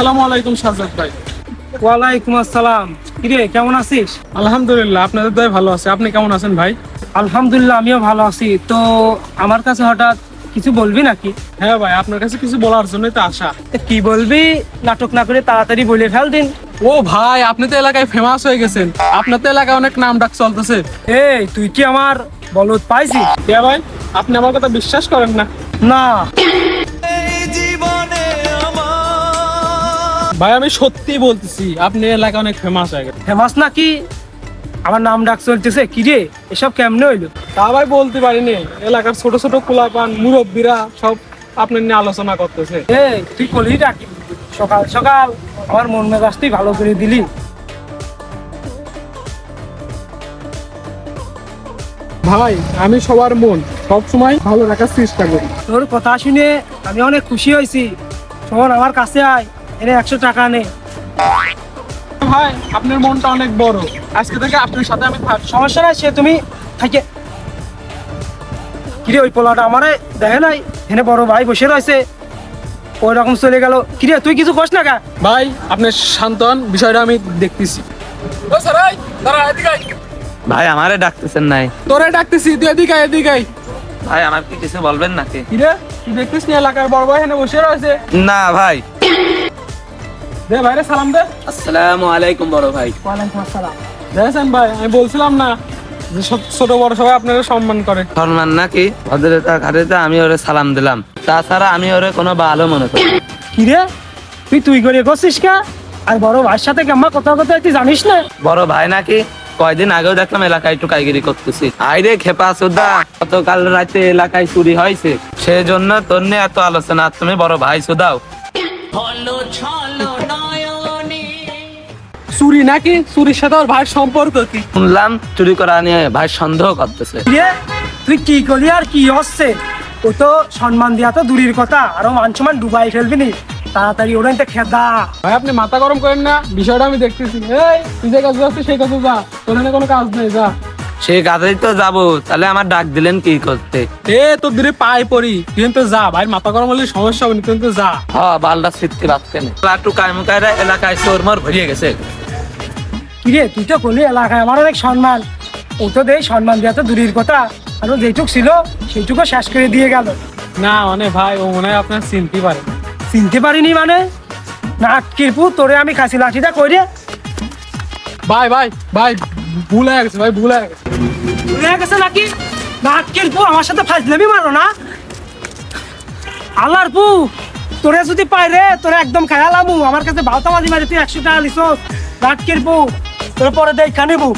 আসসালামু আলাইকুম সাজ্জাদ ভাই। ওয়ালাইকুম আসসালাম। কিরে কেমন আছিস? আলহামদুলিল্লাহ আপনাদের দয় ভালো আছে। আপনি কেমন আছেন ভাই? আলহামদুলিল্লাহ আমিও ভালো আছি। তো আমার কাছে হঠাৎ কিছু বলবি নাকি? হ্যাঁ ভাই আপনার কাছে কিছু বলার জন্যই তো তো কি বলবি? নাটক না করে তাড়াতাড়ি বলে ফেল দিন। ও ভাই আপনি তো এলাকায় ফেমাস হয়ে গেছেন। আপনার তো এলাকায় অনেক নাম ডাক চলতেছে। এই তুই কি আমার বলদ পাইছিস? কে ভাই? আপনি আমার কথা বিশ্বাস করেন না। না। ভাই আমি সত্যি বলতেছি আপনি এলাকায় অনেক ফেমাস হয়ে গেছেন। ফেমাস নাকি? আমার নাম ডাক চলতেছে কি রে? এসব কেমনে হইল? তা ভাই বলতে পারিনি। এলাকার ছোট ছোট কুলাপান মুরব্বীরা সব আপনার নিয়ে আলোচনা করতেছে। এই তুই কলি ডাকি। সকাল সকাল। আমার মন মেজাজ তুই ভালো করে দিলি। ভাই আমি সবার মন সব সময় ভালো রাখার চেষ্টা করি। তোর কথা শুনে আমি অনেক খুশি হয়েছি। শোন আমার কাছে আয়। এনে একশো টাকা নে। ভাই আপনার মনটা অনেক বড়। আজকে থেকে আপনার সাথে আমি থাকব সমস্যা নাই সে তুমি থাকে। কিরে ওই পোলাটা আমারে দেখে নাই? এখানে বড় ভাই বসে রয়েছে। ওই রকম চলে গেল। কিরে তুই কিছু কস না কা? ভাই আপনি শান্ত বিষয়টা আমি দেখতেছি। ও স্যার দাঁড়া এদিকে ভাই আমারে ডাকতেছেন নাই। তোরে ডাকতেছি তুই এদিকে এদিকে ভাই আমার কি কিছু বলবেন নাকি? কি রে তুই দেখতিস নি এলাকার বড় ভাই এখানে বসে রয়েছে? না ভাই। দে ভাইরে সালাম দে। আসসালামু আলাইকুম বড় ভাই। ওয়ালাইকুম আসসালাম। দেখেছেন ভাই আমি বলছিলাম না যে সব ছোট বড় সবাই আপনারা সম্মান করে। সম্মান নাকি? ভদ্রতা ঘাটে আমি ওরে সালাম দিলাম। তাছাড়া আমি ওরে কোনো ভালো মনে করি না। কিরে? তুই তুই করে করছিস কা? আর বড় ভাইয়ের সাথে কেমন কথা কথা তুই জানিস না? বড় ভাই নাকি? কয়দিন আগেও দেখলাম এলাকায় একটু কাইগিরি করতেছি। আইরে খেপা সুদা গতকাল রাতে এলাকায় চুরি হয়েছে। সেই জন্য তোর নিয়ে এত আলোচনা তুমি বড় ভাই সুদাও। চুরি নাকি? চুরির সাথে ওর ভাইয়ের সম্পর্ক কি? শুনলাম চুরি করা নিয়ে ভাই সন্দেহ করতেছে। কিরে তুই কি করলি আর কি হচ্ছে? ও তো সম্মান দেওয়া তো দূরের কথা আরও মান সম্মান ডুবাই ফেলবি নি তাড়াতাড়ি ওরা নিতে খেদা ভাই আপনি মাথা গরম করেন না বিষয়টা আমি দেখতেছি। এই তুই যে কাজ সেই কাজে যা তোর এখানে কোনো কাজ নেই যা। সেই কাজেই তো যাব তাহলে আমার ডাক দিলেন কি করতে? এ তোর দূরে পায়ে পড়ি তুই কিন্তু যা ভাই মাথা গরম হলে সমস্যা হবে না তুই কিন্তু যা। হ বালটা সিটকে বাঁচতে নেই লাটু কায়মুকায়রা এলাকায় চোরমর ভরিয়ে গেছে। কিরে তুই তো করলি এলাকায় আমার অনেক সম্মান। ও তো দেই সম্মান দেওয়া তো দূরের কথা। আর ও যেটুক ছিল সেইটুকু শেষ করে দিয়ে গেল। না মানে ভাই ও মনে হয় আপনার চিনতে পারে। চিনতে পারিনি মানে? না আটকিরপু তোরে আমি খাসি লাঠিটা কই রে ভাই ভাই ভাই ভুল হয়ে গেছে ভাই ভুল হয়ে গেছে। ভুলে গেছে নাকি? না আটকিরপু আমার সাথে ফাজলামি মারো না। আল্লাহর পু তোরে যদি পাই রে তোরে একদম খেয়ালামু আমার কাছে মাঝি মাঝে তুই একশো টাকা লিস নাটকিরপু তোর পরে দেখ খানিবু